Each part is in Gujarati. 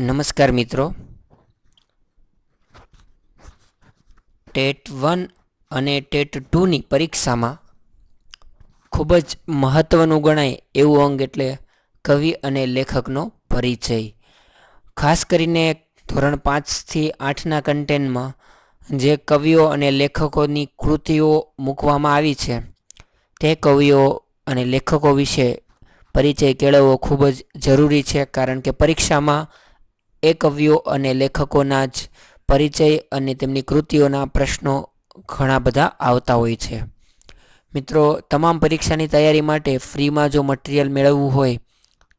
નમસ્કાર મિત્રો. ટેટ વન અને ટેટ ટુની પરીક્ષામાં ખૂબ જ મહત્ત્વનું ગણાય એવું અંગ એટલે કવિ અને લેખકનો પરિચય. ખાસ કરીને ધોરણ પાંચથી આઠના કન્ટેન્ટમાં જે કવિઓ અને લેખકોની કૃતિઓ મૂકવામાં આવી છે, તે કવિઓ અને લેખકો વિશે પરિચય કેળવવો ખૂબ જ જરૂરી છે, કારણ કે પરીક્ષામાં એ કવિઓ અને લેખકોના જ પરિચય અને તેમની કૃતિઓના પ્રશ્નો ઘણા બધા આવતા હોય છે. મિત્રો, તમામ પરીક્ષાની તૈયારી માટે ફ્રીમાં જો મટીરિયલ મેળવવું હોય,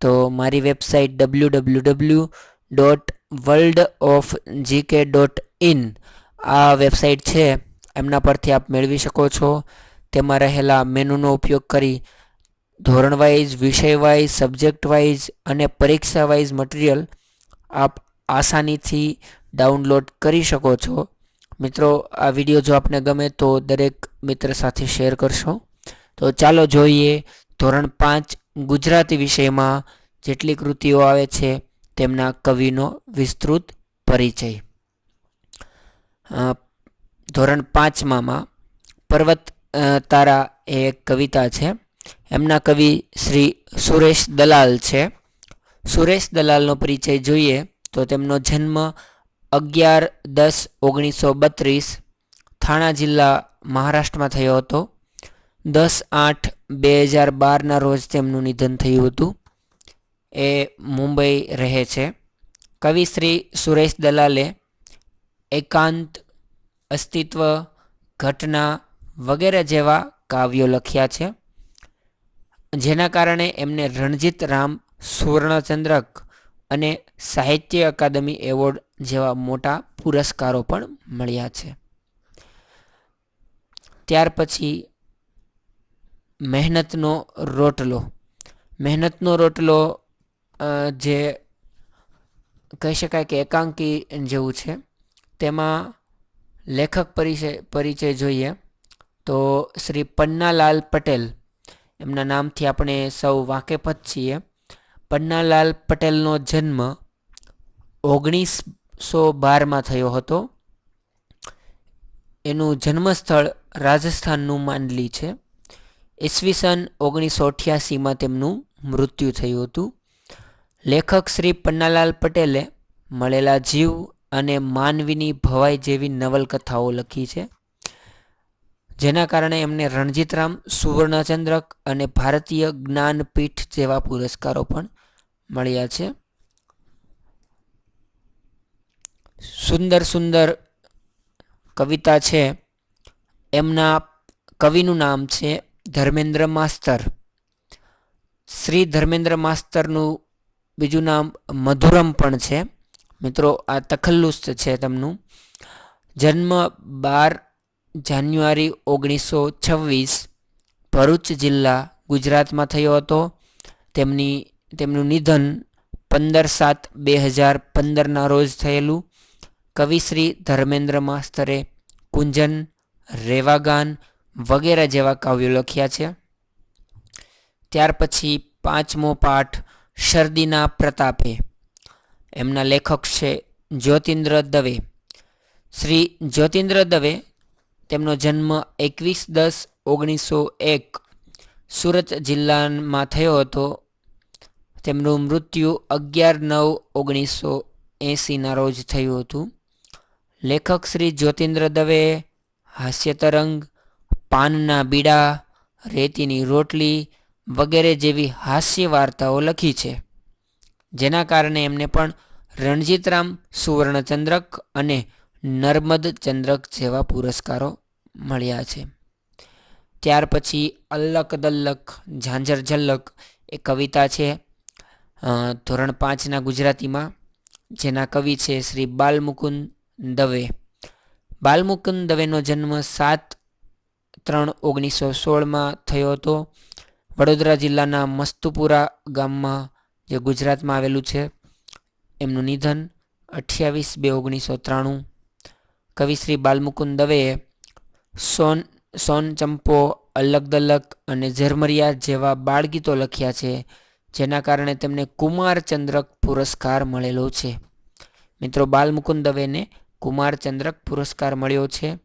તો મારી website W W W dot world of GK dot in આ વેબસાઇટ છે. એમના પરથી આપ મેળવી શકો છો. તેમાં રહેલા મેનુનો ઉપયોગ કરી ધોરણ વાઇઝ વિષય વાઇઝ સબ્જેક્ટ વાઇઝ અને પરીક્ષા વાઇઝ મટીરિયલ આપ આસાનીથી ડાઉનલોડ કરી શકો છો. મિત્રો, આ વીડિયો જો આપને ગમે તો દરેક મિત્ર સાથે શેર કરશો. તો ચાલો જોઈએ ધોરણ પાંચ ગુજરાતી વિષયમાં જેટલી કૃતિઓ આવે છે તેમના કવિનો વિસ્તૃત પરિચય. ધોરણ પાંચમાં પર્વત તારા એ એક કવિતા છે. એમના કવિ શ્રી સુરેશ દલાલ છે. સુરેશ દલાલનો પરિચય જોઈએ તો તેમનો જન્મ અગિયાર દસ ઓગણીસો બત્રીસ થાણા જિલ્લા મહારાષ્ટ્રમાં થયો હતો. દસ આઠ બે હજાર બારના રોજ તેમનું નિધન થયું હતું. એ મુંબઈ રહે છે. કવિ શ્રી સુરેશ દલાલે એકાંત, અસ્તિત્વ, ઘટના વગેરે જેવા કાવ્યો લખ્યા છે. જેના કારણે એમને રણજીત રામ સુવર્ણચંદ્રક અને સાહિત્ય અકાદમી એવોર્ડ જેવા મોટા પુરસ્કારો પણ મળ્યા છે. ત્યાર પછી મહેનતનો રોટલો. મહેનતનો રોટલો જે કહી શકાય કે એકાંકી જેવું છે, તેમાં લેખક પરિચય પરિચય જોઈએ તો શ્રી પન્નાલાલ પટેલ. એમના નામથી આપણે સૌ વાકેફ જ છીએ. પન્નાલાલ પટેલનો જન્મ ઓગણીસો બારમાં થયો હતો. એનું જન્મસ્થળ રાજસ્થાનનું માંડલી છે. ઈસવીસન ઓગણીસો અઠ્યાસીમાં તેમનું મૃત્યુ થયું હતું. લેખક શ્રી પન્નાલાલ પટેલે મળેલા જીવ અને માનવીની ભવાઈ જેવી નવલકથાઓ લખી છે. જેના કારણે એમને રણજીતરામ સુવર્ણચંદ્રક અને ભારતીય જ્ઞાનપીઠ જેવા પુરસ્કારો પણ મળ્યા છે. સુંદર સુંદર કવિતા છે. એમના કવિનું નામ છે ધર્મેન્દ્ર માસ્તર. શ્રી ધર્મેન્દ્ર માસ્તરનું બીજું નામ મધુરમ પણ છે. મિત્રો, આ તખલ્લુસ છે તેમનું. જન્મ બાર જાન્યુઆરી ઓગણીસો છવ્વીસ ભરૂચ જિલ્લા ગુજરાતમાં થયો હતો. તેમની, તેમનું નિધન પંદર સાત બે હજાર પંદરના રોજ થયેલું. કવિશ્રી ધર્મેન્દ્ર માસ્તરે કુંજન, રેવાગાન વગેરે જેવા કાવ્યો લખ્યા છે. ત્યાર પછી પાંચમો પાઠ શરદીના પ્રતાપે. એમના લેખક છે જ્યોતિન્દ્ર દવે. શ્રી જ્યોતિન્દ્ર દવે તેમનો જન્મ એકવીસ દસ ઓગણીસો એક સુરત જિલ્લામાં થયો હતો. તેમનું મૃત્યુ અગિયાર નવ ઓગણીસો એંસીના રોજ થયું હતું. લેખક શ્રી જ્યોતિન્દ્ર દવે હાસ્યતરંગ પાનના બીડા, રેતીની રોટલી વગેરે જેવી હાસ્ય વાર્તાઓ લખી છે. જેના કારણે એમને પણ રણજીતરામ સુવર્ણચંદ્રક અને નર્મદ ચંદ્રક જેવા પુરસ્કારો મળ્યા છે. ત્યાર પછી અલ્લક દલ્લક ઝાંઝર ઝલ્લક એ કવિતા છે. ધોરણ પાંચના ગુજરાતીમાં, જેના કવિ છે શ્રી બાલમુકુંદ દવે. બાલમુકુંદ દવેનો જન્મ સાત ત્રણ ઓગણીસો સોળમાં થયો હતો. વડોદરા જિલ્લાના મસ્તુપુરા ગામમાં, જે ગુજરાતમાં આવેલું છે, એમનું નિધન અઠ્યાવીસ બે ઓગણીસો ત્રાણું. કવિ શ્રી બાલમુકુંદ દવેએ સોન સોન ચંપો, અલગ દલક અને ઝરમરિયા જેવા બાળગીતો લખ્યા છે, જેના કારણે તેમને કુમાર ચંદ્રક પુરસ્કાર મળેલો છે. મિત્રો બાલમુકુંદ દવેને કુમારચંદ્રક પુરસ્કાર મળ્યો છે.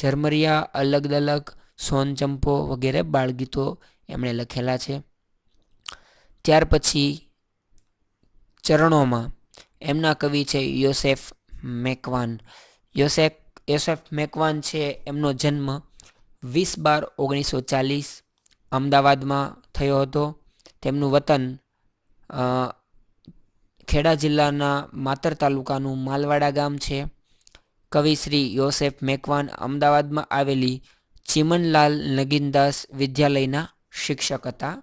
ઝરમરિયા, અલગ દલક, સોન ચંપો વગેરે બાળગીતો એમણે લખેલા છે. ત્યાર પછી ચરણોમાં એમના કવિ છે યોસેફ મેકવાન. યોસેફ યોસેફ મેકવાન છે એમનો જન્મ વીસ બાર ઓગણીસો ચાલીસ અમદાવાદમાં થયો હતો. તેમનું વતન ખેડા જિલ્લાના માતર તાલુકાનું માલવાડા ગામ છે. કવિ શ્રી યોસેફ મેકવાન અમદાવાદમાં આવેલી ચિમનલાલ નગીનદાસ વિદ્યાલયના શિક્ષક હતા.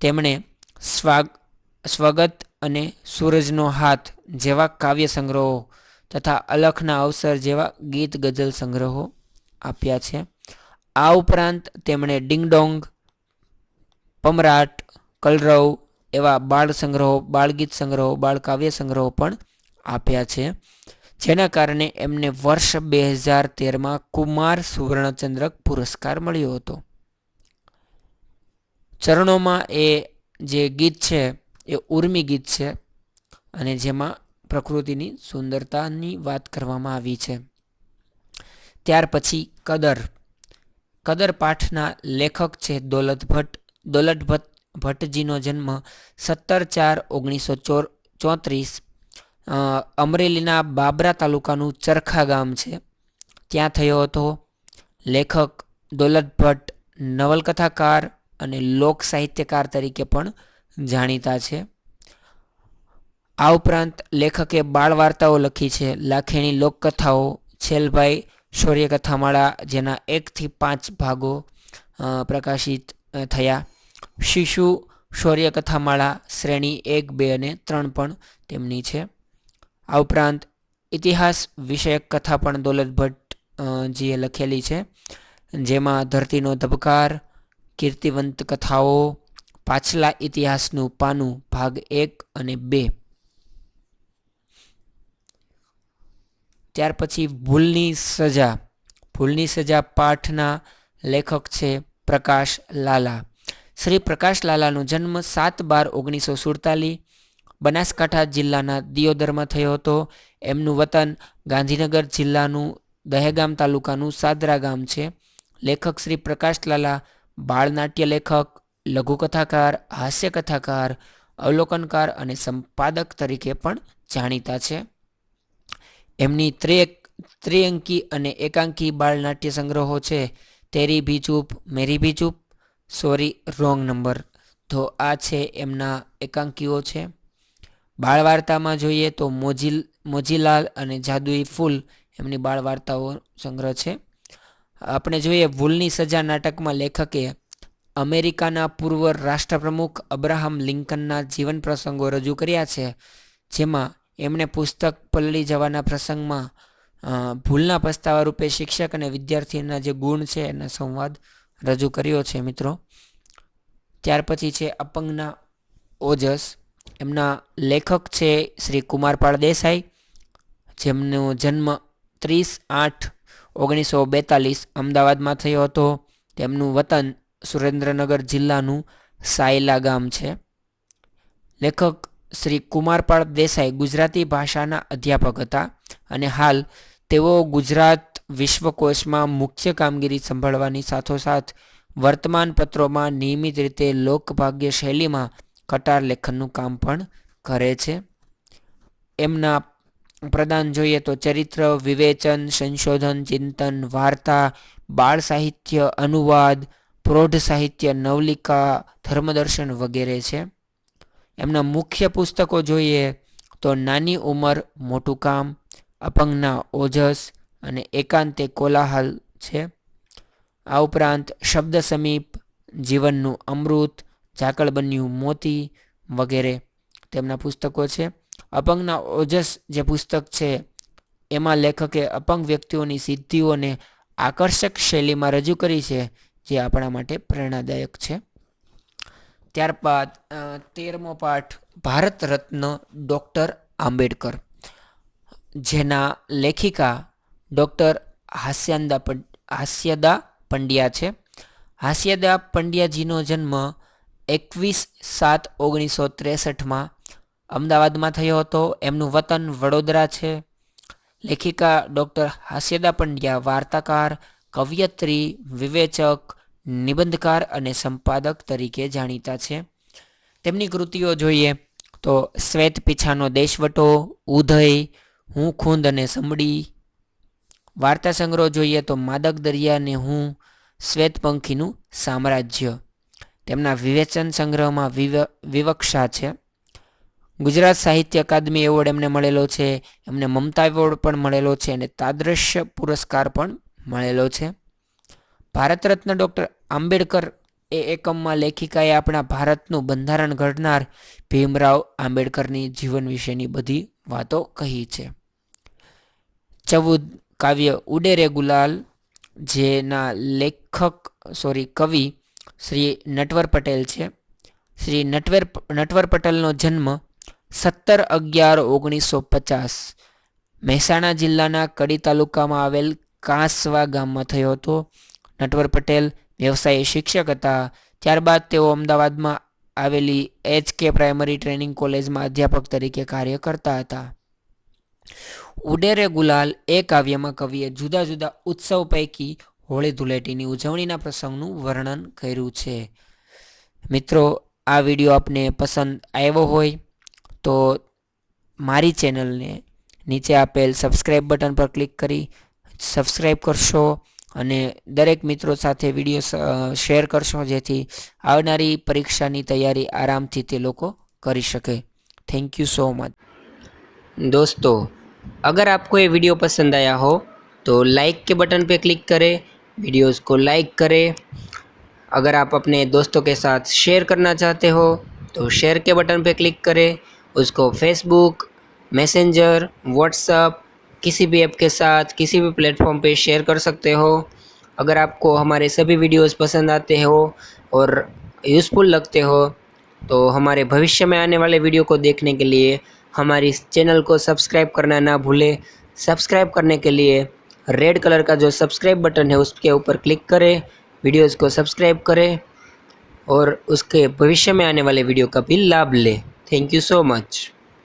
તેમણે સ્વાગ, સ્વગત અને સૂરજનો હાથ જેવા કાવ્ય સંગ્રહો તથા અલખના અવસર જેવા ગીત ગઝલ સંગ્રહો આપ્યા છે. આ ઉપરાંત તેમણે ડિંગડોંગ પમરાટ, કલરવ એવા બાળ સંગ્રહો બાળગીત સંગ્રહો બાળકાવ્ય સંગ્રહો પણ આપ્યા છે. જેના કારણે એમને વર્ષ બે હજાર તેરમાં કુમાર સુવર્ણચંદ્રક પુરસ્કાર મળ્યો હતો. ચરણોમાં એ જે ગીત છે એ ઉર્મી ગીત છે અને જેમાં પ્રકૃતિની સુંદરતાની વાત કરવામાં આવી છે. ત્યાર પછી કદર. કદર પાઠના લેખક છે દોલત ભટ્ટ. દોલત ભટ્ટ ભટ્ટજીનો જન્મ સત્તર ચાર ઓગણીસો ચોર ચોત્રીસ અમરેલીના બાબરા તાલુકાનું ચરખા ગામ છે. ત્યાં થયો હતો. લેખક દોલત ભટ્ટ નવલકથાકાર અને લોક સાહિત્યકાર તરીકે પણ જાણીતા છે. આ ઉપરાંત લેખકે બાળ વાર્તાઓ લખી છે. લાખેણી લોકકથાઓ, છેલભાઈ શૌર્યકથામાળા, જેના એકથી પાંચ ભાગો પ્રકાશિત થયા. શિશુ શૌર્યકથામાળા, શ્રેણી એક, બે અને ત્રણ પણ તેમની છે. આ ઉપરાંત ઇતિહાસ વિષયક કથા પણ દોલત ભટ્ટ જીએ લખેલી છે. જેમાં ધરતીનો ધબકાર, કીર્તિવંત કથાઓ પાછલા ઇતિહાસનું પાનું ભાગ એક અને બે. ત્યાર પછી ભૂલની સજા. ભૂલની સજા પાઠના લેખક છે પ્રકાશ લાલા. શ્રી પ્રકાશ લાલાનો જન્મ સાત બાર ઓગણીસો સુડતાલીસ બનાસકાંઠા જિલ્લાના દિયોદરમાં થયો હતો. એમનું વતન ગાંધીનગર જિલ્લાનું દહેગામ તાલુકાનું સાદરા ગામ છે. લેખક શ્રી પ્રકાશ લાલા, બાળનાટ્ય લેખક લઘુકથાકાર હાસ્ય કથાકાર અવલોકનકાર અને સંપાદક તરીકે પણ જાણીતા છે. એમની ત્રેક ત્રિઅંકી અને એકાંકી બાળનાટ્ય સંગ્રહો છે. તેરી ભી ચૂપ, મેરી ભી ચૂપ, સોરી, રોંગ નંબર. તો આ છે એમના એકાંકીઓ છે. બાળ વાર્તામાં જોઈએ તો મોજી મોજીલાલ અને જાદુઈ ફૂલ એમની બાળ વાર્તાઓ સંગ્રહ છે. આપણે જોઈએ ભૂલની સજા નાટકમાં લેખકે અમેરિકાના પૂર્વ રાષ્ટ્રપ્રમુખ અબ્રાહમ લિંકનના જીવન પ્રસંગો રજૂ કર્યા છે, જેમાં એમણે પુસ્તક પલળી જવાના પ્રસંગમાં ભૂલના પસ્તાવા રૂપે શિક્ષક અને વિદ્યાર્થીના જે ગુણ છે એના સંવાદ રજૂ કર્યો છે, મિત્રો. ત્યાર પછી છે અપંગના ઓજસ. એમના લેખક છે શ્રી કુમારપાળ દેસાઈ, જેમનો જન્મ ત્રીસ આઠ ઓગણીસો બેતાલીસ અમદાવાદમાં થયો હતો. તેમનું વતન સુરેન્દ્રનગર જિલ્લાનું સાયલા ગામ છે. લેખક શ્રી કુમારપાળ દેસાઈ ગુજરાતી ભાષાના અધ્યાપક હતા અને હાલ તેઓ ગુજરાત વિશ્વકોશમાં મુખ્ય કામગીરી સંભાળવાની સાથોસાથ વર્તમાન પત્રોમાં નિયમિત રીતે લોકભાગ્ય શૈલીમાં કટાર લેખનનું કામ પણ કરે છે. એમના પ્રદાન જોઈએ તો ચરિત્ર, વિવેચન, સંશોધન, ચિંતન, વાર્તા, બાળ સાહિત્ય, અનુવાદ પ્રૌઢ સાહિત્ય, નવલિકા, ધર્મદર્શન વગેરે છે. એમના મુખ્ય પુસ્તકો જોઈએ તો નાની ઉંમર, મોટું કામ, અપંગના ઓજસ અને એકાંતે કોલાહલ છે. આ ઉપરાંત શબ્દ સમીપ, જીવનનું અમૃત, ઝાકળ બન્યું મોતી વગેરે તેમના પુસ્તકો છે. અપંગના ઓજસ જે પુસ્તક છે, એમાં લેખકે અપંગ વ્યક્તિઓની સિદ્ધિઓને આકર્ષક શૈલીમાં રજૂ કરી છે. જે આપણા માટે પ્રેરણાદાયક છે. ત્યારબાદ તેરમો પાઠ, ભારત રત્ન ડૉક્ટર આંબેડકર. જેના લેખિકા ડૉક્ટર હાસ્યાંદા હાસ્યદા પંડ્યા છે. હાસ્યદા પંડ્યાજીનો જન્મ એકવીસ સાત ઓગણીસો ત્રેસઠમાં અમદાવાદમાં થયો હતો. એમનું વતન વડોદરા છે. લેખિકા ડૉક્ટર હાસ્યદા પંડ્યા, વાર્તાકાર, કવયત્રી, વિવેચક નિબંધકાર અને સંપાદક તરીકે જાણીતા છે. તેમની કૃતિઓ જોઈએ તો શ્વેત પીછાનો દેશવટો, ઉદય, હું ખૂંદ અને સમડી વાર્તા સંગ્રહ જોઈએ તો માદક દરિયા અને હું શ્વેત પંખીનું સામ્રાજ્ય. તેમના વિવેચન સંગ્રહમાં વિવ, વિવક્ષા છે. ગુજરાત સાહિત્ય અકાદમી એવોર્ડ એમને મળેલો છે. એમને મમતા એવોર્ડ પણ મળેલો છે અને તાદ્રશ્ય પુરસ્કાર પણ મળેલો છે. ભારત રત્ન ડૉક્ટર આંબેડકર એ એકમમાં લેખિકાએ આપણા ભારતનું બંધારણ ઘડનાર ભીમરાવ આંબેડકરની જીવન વિશેની બધી વાતો કહી છે. ચૌદ કાવ્ય ઉડેરે ગુલાલ, જેના લેખક સોરી કવિ શ્રી નટવર પટેલ છે. શ્રી નટવર નટવર પટેલનો જન્મ સત્તર અગિયાર ઓગણીસો પચાસ મહેસાણા જિલ્લાના કડી તાલુકામાં આવેલ કાંસવા ગામમાં થયો હતો. નટવર પટેલ, વ્યવસાયે શિક્ષક હતા. ત્યારબાદ તેઓ અમદાવાદમાં આવેલી એચ કે પ્રાઇમરી ટ્રેનિંગ કોલેજમાં અધ્યાપક તરીકે કાર્ય કરતા હતા. ઉડેરે ગુલાલ એ કાવ્યમાં કવિએ જુદા જુદા ઉત્સવ પૈકી હોળી ધૂળેટીની ઉજવણીના પ્રસંગનું વર્ણન કર્યું છે. મિત્રો, આ વીડિયો આપને પસંદ આવ્યો હોય તો મારી ચેનલને નીચે આપેલ સબસ્ક્રાઈબ બટન પર ક્લિક કરી સબસ્ક્રાઈબ કરશો. અને દરેક મિત્રો સાથે વિડીયો શેર કરશો જેથી આવનારી પરીક્ષાની તૈયારી આરામથી તે લોકો કરી શકે થેન્ક યુ સો મચ दोस्तों अगर आपको ये वीडियो पसंद आया हो तो लाइक के बटन पे क्लिक करें वीडियोस को लाइक करें अगर आप अपने दोस्तों के साथ शेयर करना चाहते हो तो शेयर के बटन पे क्लिक करें उसको फेसबुक मैसेंजर व्हाट्सअप किसी भी ऐप के साथ, किसी भी प्लेटफॉर्म पे शेयर कर सकते हो। अगर आपको हमारे सभी वीडियोस पसंद आते हो और यूज़फुल लगते हो तो हमारे भविष्य में आने वाले वीडियो को देखने के लिए हमारी चैनल को सब्सक्राइब करना ना भूलें। सब्सक्राइब करने के लिए रेड कलर का जो सब्सक्राइब बटन है, उसके ऊपर क्लिक करें, वीडियोस को सब्सक्राइब करें और उसके भविष्य में आने वाले वीडियो का भी लाभ लें। Thank you so much.